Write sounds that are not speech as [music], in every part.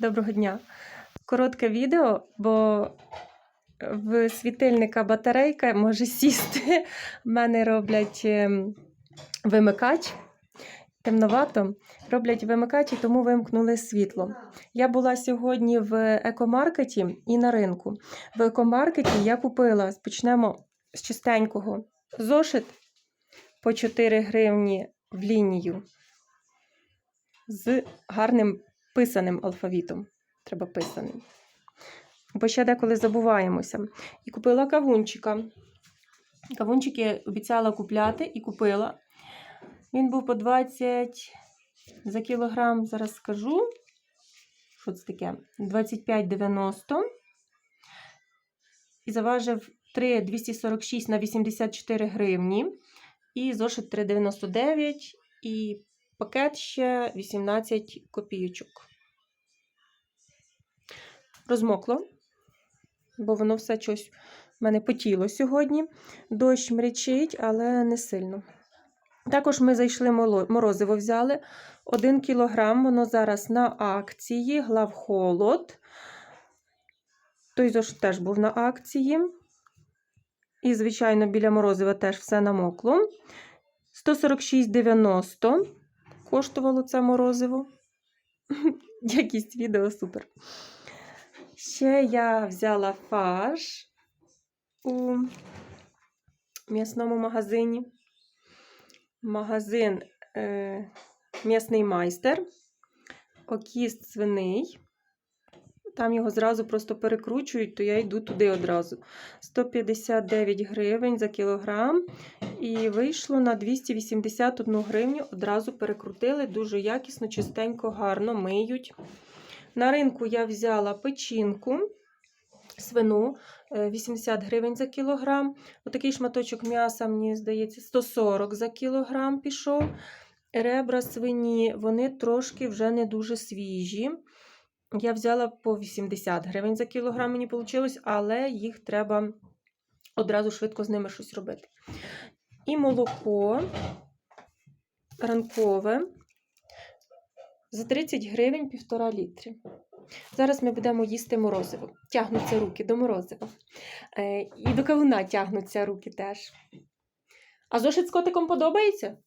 Доброго дня. Коротке відео, бо в світильника батарейка може сісти. В мене роблять ем, вимикач. Темновато роблять вимикач, і тому вимкнули світло. Я була сьогодні в екомаркеті і на ринку. В екомаркеті я купила, почнемо з чистенького, зошит по 4 гривні в лінію з гарним писаним алфавітом. Треба писаним. Бо ще деколи забуваємося. І купила кавунчика. Кавунчики обіцяла купляти і купила. Він був по 20 за кілограм, зараз скажу. Що це таке? 25,90. І заважив 3,246 на 84 гривні. І зошит 3,99. І пакет ще 18 копійочок. Розмокло, бо воно все щось в мене потіло сьогодні. Дощ мрячить, але не сильно. Також ми зайшли морозиво взяли 1 кілограм, воно зараз на акції, главхолод. Той зошит теж був на акції. І, звичайно, біля морозива теж все намокло. 146,90 коштувало це морозиво. [laughs] Якість відео супер. Ще я взяла фарш у м'ясному магазині. Магазин е, М'ясний майстер. Окіст свиний. Там його зразу просто перекручують, то я йду туди одразу. 159 гривень за кілограм. І вийшло на 281 гривню. Одразу перекрутили. Дуже якісно, чистенько, гарно миють. На ринку я взяла печінку свину е, 80 гривень за кілограм. Отакий шматочок м'яса, мені здається, 140 за кілограм пішов. Ребра свині, вони трошки вже не дуже свіжі. Я взяла по 80 гривень за кілограм, мені вийшло, але їх треба одразу швидко з ними щось робити. І молоко ранкове за 30 гривень півтора літри. Зараз ми будемо їсти морозиво. Тягнуться руки до морозива. Е, і до кавуна тягнуться руки теж. А зошит з котиком подобається?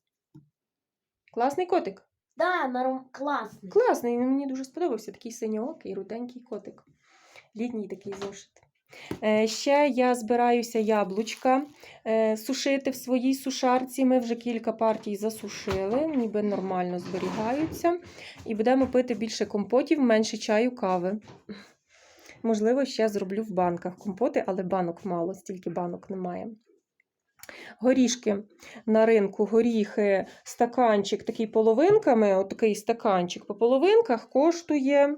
Класний котик. Да, норм, класний. Класний, він мені дуже сподобався. Такий синьоокий, руденький котик. Літній такий зошит. Е, ще я збираюся яблучка е, сушити в своїй сушарці. Ми вже кілька партій засушили, ніби нормально зберігаються. І будемо пити більше компотів, менше чаю, кави. Можливо, ще зроблю в банках компоти, але банок мало, стільки банок немає. Горішки на ринку, горіхи, стаканчик такий половинками, отакий стаканчик по половинках коштує.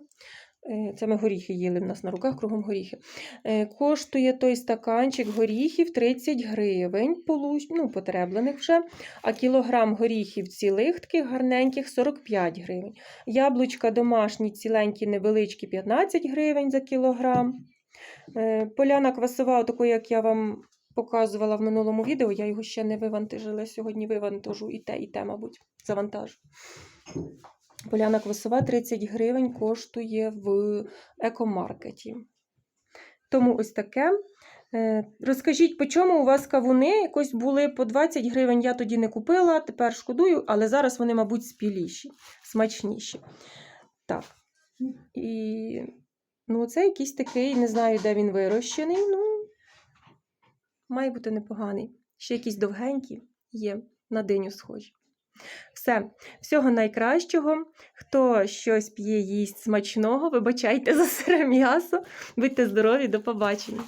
е, Це ми горіхи їли в нас на руках, кругом горіхи. Е, Коштує той стаканчик горіхів 30 гривень, ну, потреблених вже, а кілограм горіхів цілих, таких гарненьких 45 гривень. Яблучка домашні, ціленькі, невеличкі 15 гривень за кілограм. Е, Поляна квасова, таку, як я вам показувала в минулому відео, я його ще не вивантажила. Сьогодні вивантажу і те, і те, мабуть, завантажу. Поляна квасова 30 гривень коштує в екомаркеті. Тому ось таке. Е, Розкажіть, по чому у вас кавуни? Якось були по 20 гривень, я тоді не купила, тепер шкодую, але зараз вони, мабуть, спіліші, смачніші. Так. І ну, це якийсь такий, не знаю, де він вирощений. Ну, має бути непоганий. Ще якісь довгенькі є, на диню схожі. Все, всього найкращого. Хто щось п'є, їсть смачного, вибачайте за сире м'ясо. Будьте здорові, до побачення.